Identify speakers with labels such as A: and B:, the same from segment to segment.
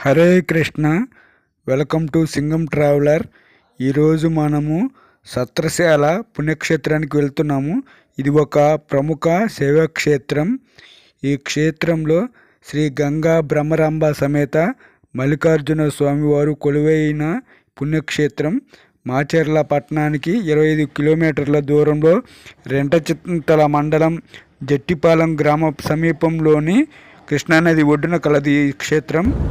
A: Hare Krishna. Welcome to Singam traveller. ఈరోజు మనము సత్రశాల పుణ్యక్షేత్రానికి వెళ్తున్నాము. ఇది ఒక ప్రముఖ సేవాక్షేత్రం ఈ క్షేత్రంలో శ్రీ గంగా బ్రహ్మరాంబ సమేత మల్లికార్జున స్వామివారు కొలువైన పుణ్యక్షేత్రం. మాచేర్ల పట్టణానికి ఇరవై ఐదు కిలోమీటర్ల దూరంలో రెంటచింతల మండలం జట్టిపాలెం గ్రామ సమీపంలోని కృష్ణానది ఒడ్డున కలది ఈ క్షేత్రం.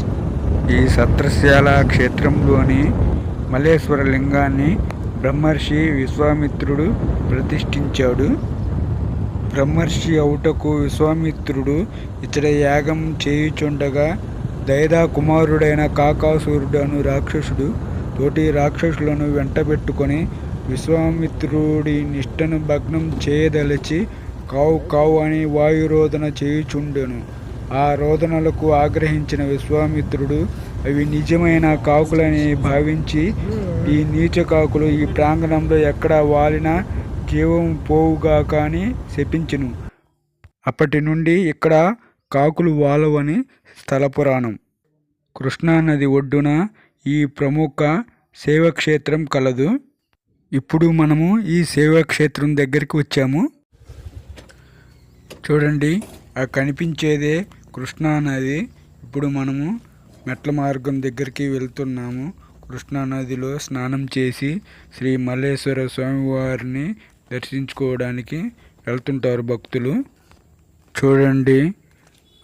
A: ఈ సత్రశాల క్షేత్రంలోని మల్లేశ్వర లింగాన్ని బ్రహ్మర్షి విశ్వామిత్రుడు ప్రతిష్ఠించాడు. బ్రహ్మర్షి అవుటకు విశ్వామిత్రుడు ఇతడ యాగం చేయుచుండగా దైదా కుమారుడైన కాకాసురుడు అను రాక్షసుడు తోటి రాక్షసులను వెంటబెట్టుకొని విశ్వామిత్రుడి నిష్టను భగ్నం చేయదలిచి కావు కావు అని వాయురోధన చేయుచుండెను. ఆ రోదనలకు ఆగ్రహించిన విశ్వామిత్రుడు అవి నిజమైన కాకులని భావించి ఈ నీచ కాకులు ఈ ప్రాంగణంలో ఎక్కడ వాలినా జీవం పోవుగా కానీ శపించును. అప్పటి నుండి ఇక్కడ కాకులు వాలవని స్థల పురాణం కృష్ణానది ఒడ్డున ఈ ప్రముఖ సేవక్షేత్రం కలదు. ఇప్పుడు మనము ఈ సేవాక్షేత్రం దగ్గరికి వచ్చాము. చూడండి కనిపించేదే కృష్ణానది ఇప్పుడు మనము మెట్ల మార్గం దగ్గరికి వెళ్తున్నాము. కృష్ణా నదిలో స్నానం చేసి శ్రీ మల్లేశ్వర స్వామివారిని దర్శించుకోవడానికి వెళ్తుంటారు భక్తులు. చూడండి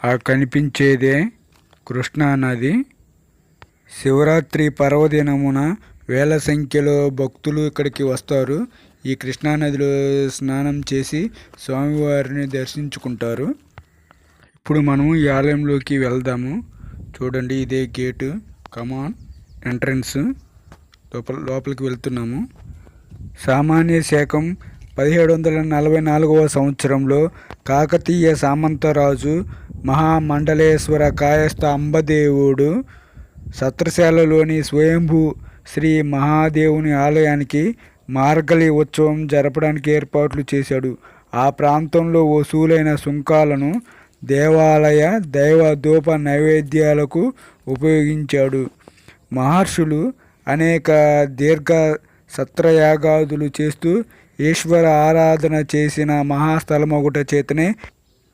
A: ఆ కనిపించేదే కృష్ణానది శివరాత్రి పర్వదినమున వేల సంఖ్యలో భక్తులు ఇక్కడికి వస్తారు. ఈ కృష్ణానదిలో స్నానం చేసి స్వామివారిని దర్శించుకుంటారు. ఇప్పుడు మనం ఈ ఆలయంలోకి వెళ్దాము. చూడండి ఇదే గేటు. కమాన్ ఎంట్రన్స్ లోపల లోపలికి వెళ్తున్నాము. సామాన్య శకం పదిహేడు వందల నలభై నాలుగవ సంవత్సరంలో కాకతీయ సామంతరాజు మహామండలేశ్వర కాయస్థ అంబదేవుడు సత్రశాలలోని స్వయంభూ శ్రీ మహాదేవుని ఆలయానికి మార్గలి ఉత్సవం జరపడానికి ఏర్పాట్లు చేశాడు. ఆ ప్రాంతంలో వసూలైన సుంకాలను దేవాలయ దైవ ధూప నైవేద్యాలకు ఉపయోగించాడు. మహర్షులు అనేక దీర్ఘ సత్రయాగాదులు చేస్తూ ఈశ్వర ఆరాధన చేసిన మహాస్థలమొకట చేతనే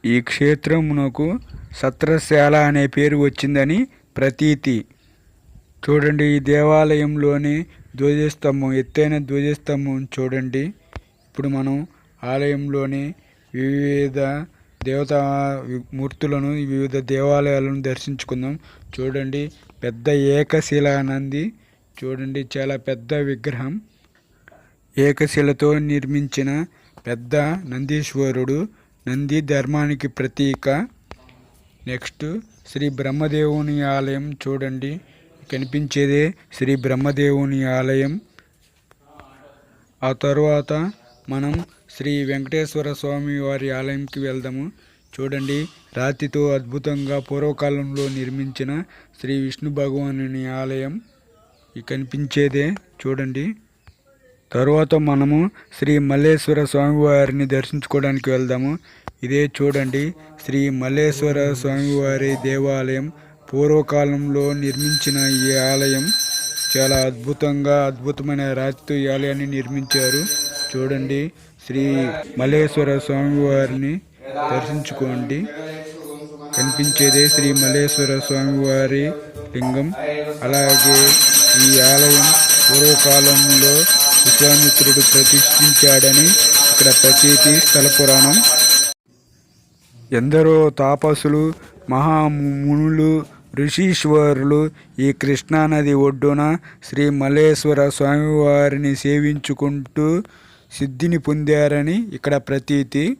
A: ఈ క్షేత్రమునకు సత్రశాల అనే పేరు వచ్చిందని ప్రతీతి. చూడండి ఈ దేవాలయంలోని ధ్వజస్తంభం ఎత్తైన ధ్వజస్తంభం చూడండి. ఇప్పుడు మనం ఆలయంలోని వివిధ దేవతా మూర్తులను వివిధ దేవాలయాలను దర్శించుకుందాం. చూడండి పెద్ద ఏకశిలా నంది చూడండి చాలా పెద్ద విగ్రహం. ఏకశిలతో నిర్మించిన పెద్ద నందీశ్వరుడు నంది ధర్మానికి ప్రతీక. నెక్స్ట్ శ్రీ బ్రహ్మదేవుని ఆలయం. చూడండి కనిపించేదే శ్రీ బ్రహ్మదేవుని ఆలయం. ఆ తర్వాత మనం శ్రీ వెంకటేశ్వర స్వామి వారి ఆలయంకి వెళ్దాము. చూడండి రాతితో అద్భుతంగా పూర్వకాలంలో నిర్మించిన శ్రీ విష్ణు భగవానుని ఆలయం ఈ కనిపించేదే. చూడండి తరువాత మనము శ్రీ మల్లేశ్వర స్వామివారిని దర్శించుకోవడానికి వెళ్దాము. ఇదే చూడండి శ్రీ మల్లేశ్వర స్వామివారి దేవాలయం పూర్వకాలంలో నిర్మించిన ఈ ఆలయం. చాలా అద్భుతంగా అద్భుతమైన రాతితో ఈ ఆలయాన్ని నిర్మించారు. చూడండి. శ్రీ మల్లేశ్వర స్వామివారిని దర్శించుకోండి. కనిపించేదే శ్రీ మల్లేశ్వర స్వామివారి లింగం. అలాగే ఈ ఆలయం పూర్వకాలంలో విశ్వామిత్రుడు ప్రతిష్ఠించాడని ఇక్కడ ప్రతీతి స్థల పురాణం ఎందరో తాపసులు మహామునులు ఋషీశ్వరులు ఈ కృష్ణానది ఒడ్డున శ్రీ మల్లేశ్వర స్వామివారిని సేవించుకుంటూ సిద్ధిని పొందారని ఇక్కడ ప్రతీతి.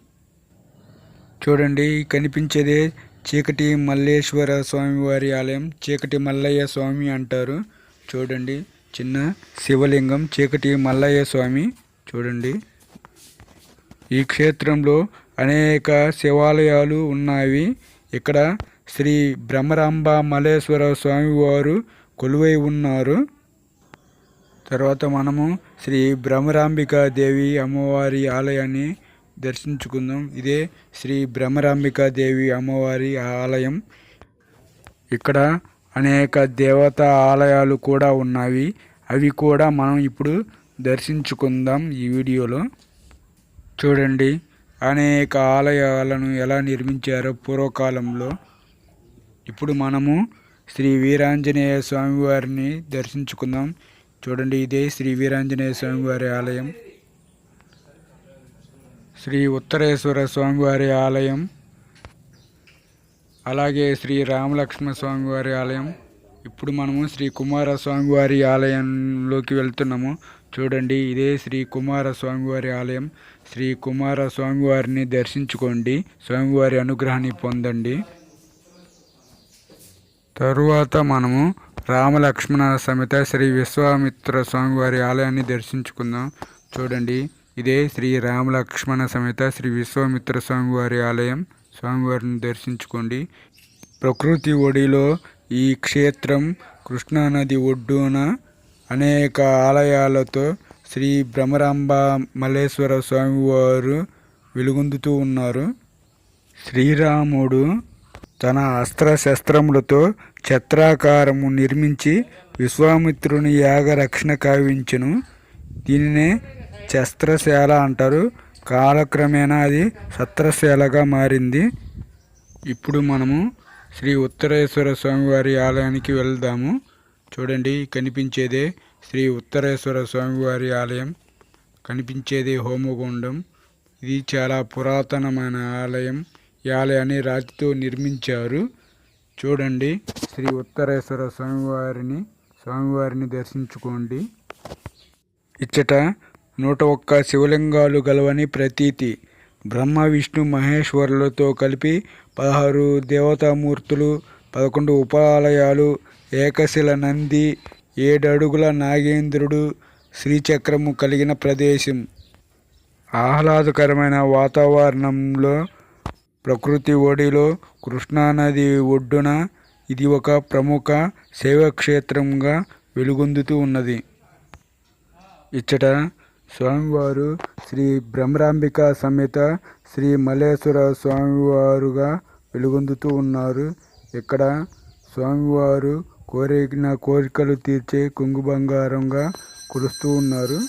A: చూడండి కనిపించేదే చీకటి మల్లేశ్వర స్వామివారి ఆలయం. చీకటి మల్లయ్య స్వామి అంటారు. చూడండి చిన్న శివలింగం చీకటి మల్లయ్య స్వామి. చూడండి. ఈ క్షేత్రంలో అనేక శివాలయాలు ఉన్నాయి. ఇక్కడ శ్రీ బ్రహ్మరాంబ మల్లేశ్వర స్వామివారు కొలువై ఉన్నారు. తర్వాత మనము శ్రీ భ్రమరాంబికా దేవి అమ్మవారి ఆలయాన్ని దర్శించుకుందాం. ఇదే శ్రీ భ్రమరాంబికా దేవి అమ్మవారి ఆలయం. ఇక్కడ అనేక దేవతా ఆలయాలు కూడా ఉన్నవి అవి కూడా మనం ఇప్పుడు దర్శించుకుందాం ఈ వీడియోలో. చూడండి అనేక ఆలయాలను ఎలా నిర్మించారో పూర్వకాలంలో. ఇప్పుడు మనము శ్రీ వీరాంజనేయ స్వామి వారిని దర్శించుకుందాం. చూడండి ఇదే శ్రీ వీరాంజనేయ స్వామివారి ఆలయం. శ్రీ ఉత్తరేశ్వర స్వామివారి ఆలయం. అలాగే శ్రీ రామలక్ష్మణ స్వామివారి ఆలయం. ఇప్పుడు మనము శ్రీ కుమార స్వామివారి ఆలయంలోకి వెళ్తున్నాము. చూడండి ఇదే శ్రీ కుమార స్వామివారి ఆలయం. శ్రీ కుమార స్వామివారిని దర్శించుకోండి. స్వామివారి అనుగ్రహాన్ని పొందండి. తరువాత మనము రామలక్ష్మణ సమేత శ్రీ విశ్వామిత్ర స్వామివారి ఆలయాన్ని దర్శించుకుందాం. చూడండి ఇదే శ్రీ రామలక్ష్మణ సమేత శ్రీ విశ్వామిత్ర స్వామివారి ఆలయం. స్వామివారిని దర్శించుకోండి. ప్రకృతి ఒడిలో ఈ క్షేత్రం కృష్ణానది ఒడ్డున అనేక ఆలయాలతో శ్రీ భ్రమరాంబ మల్లేశ్వర స్వామివారు వెలుగొందుతూ ఉన్నారు. శ్రీరాముడు తన అస్త్రశస్త్రములతో ఛత్రాకారము నిర్మించి విశ్వామిత్రుని యాగ రక్షణ కావించును. దీనినే శస్త్రశాల అంటారు. కాలక్రమేణా అది సత్రశాలగా మారింది. ఇప్పుడు మనము శ్రీ ఉత్తరేశ్వర స్వామివారి ఆలయానికి వెళ్దాము. చూడండి కనిపించేదే శ్రీ ఉత్తరేశ్వర స్వామివారి ఆలయం. కనిపించేదే హోమగుండం. ఇది చాలా పురాతనమైన ఆలయం. ఈ ఆలయాన్ని రాతితో నిర్మించారు. చూడండి శ్రీ ఉత్తరేశ్వర స్వామివారిని స్వామివారిని దర్శించుకోండి. ఇచ్చట నూట ఒక్క శివలింగాలు గలవని ప్రతీతి. బ్రహ్మ విష్ణు మహేశ్వరులతో కలిపి పదహారు దేవతామూర్తులు పదకొండు ఉపాలయాలు ఏకశిల నంది ఏడడుగుల నాగేంద్రుడు శ్రీచక్రము కలిగిన ప్రదేశం. ఆహ్లాదకరమైన వాతావరణంలో ప్రకృతి ఒడిలో కృష్ణానది ఒడ్డున ఇది ఒక ప్రముఖ శైవక్షేత్రంగా వెలుగొందుతూ ఉన్నది. ఇచ్చట స్వామివారు శ్రీ భ్రమరాంబిక సమేత శ్రీ మల్లేశ్వర స్వామివారుగా వెలుగొందుతూ ఉన్నారు. ఇక్కడ స్వామివారు కోరిన కోరికలు తీర్చే కుంగు బంగారంగా కొలుస్తూ ఉన్నారు.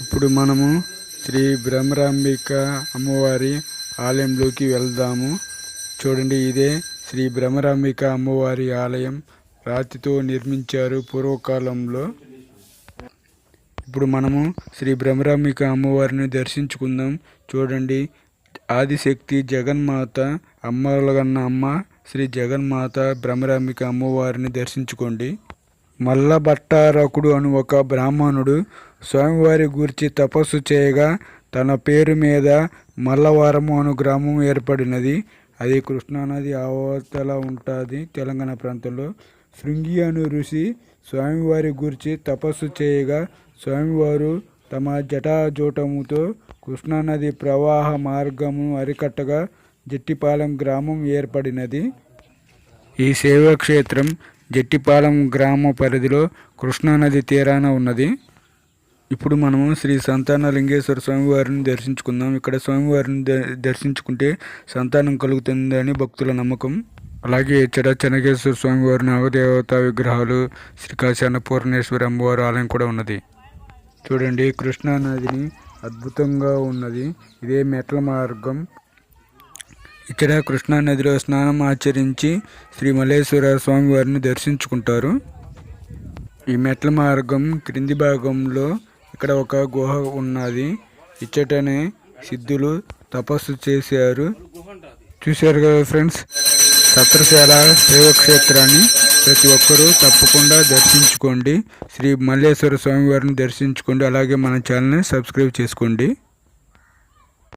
A: ఇప్పుడు మనము శ్రీ భ్రమరాంబిక అమ్మవారి ఆలయంలోకి వెళ్దాము. చూడండి ఇదే శ్రీ భ్రమరాంబిక అమ్మవారి ఆలయం రాతితో నిర్మించారు పూర్వకాలంలో. ఇప్పుడు మనము శ్రీ భ్రమరాంబిక అమ్మవారిని దర్శించుకుందాం. చూడండి ఆదిశక్తి జగన్మాత అమ్మలగన్న అమ్మ శ్రీ జగన్మాత భ్రమరాంబిక అమ్మవారిని దర్శించుకోండి. మల్లభట్టారకుడు అను ఒక బ్రాహ్మణుడు స్వామివారి గురించి తపస్సు చేయగా తన పేరు మీద మల్లవరము అను గ్రామం ఏర్పడినది. అది కృష్ణానది అవతల ఉంటుంది తెలంగాణ ప్రాంతంలో. శృంగి అను ఋషి స్వామివారి గురించి తపస్సు చేయగా స్వామివారు తమ జటాజూటముతో కృష్ణానది ప్రవాహ మార్గము అరికట్టగా జట్టిపాలెం గ్రామం ఏర్పడినది. ఈ సేవాక్షేత్రం జట్టిపాలెం గ్రామ పరిధిలో కృష్ణానది తీరాన ఉన్నది. ఇప్పుడు మనము శ్రీ సంతాన లింగేశ్వర స్వామివారిని దర్శించుకుందాం. ఇక్కడ స్వామివారిని ద- దర్శించుకుంటే సంతానం కలుగుతుందని భక్తుల నమ్మకం. అలాగే ఇక్కడ చెనకేశ్వర స్వామివారి నాగదేవత విగ్రహాలు శ్రీకాశి అన్నపూర్ణేశ్వరి అమ్మవారి ఆలయం కూడా ఉన్నది. చూడండి కృష్ణా నదిని అద్భుతంగా ఉన్నది. ఇదే మెట్ల మార్గం. ఇక్కడ కృష్ణా నదిలో స్నానం ఆచరించి శ్రీ మల్లేశ్వర స్వామివారిని దర్శించుకుంటారు. ఈ మెట్ల మార్గం క్రింది భాగంలో ఇక్కడ ఒక గుహ ఉన్నది. ఇచ్చటనే సిద్ధులు తపస్సు చేశారు. చూశారు కదా ఫ్రెండ్స్? సత్రశాల శైవక్షేత్రాన్ని ప్రతి ఒక్కరూ తప్పకుండా దర్శించుకోండి. శ్రీ మల్లేశ్వర స్వామివారిని దర్శించుకోండి. అలాగే మన ఛానల్ని సబ్స్క్రైబ్ చేసుకోండి.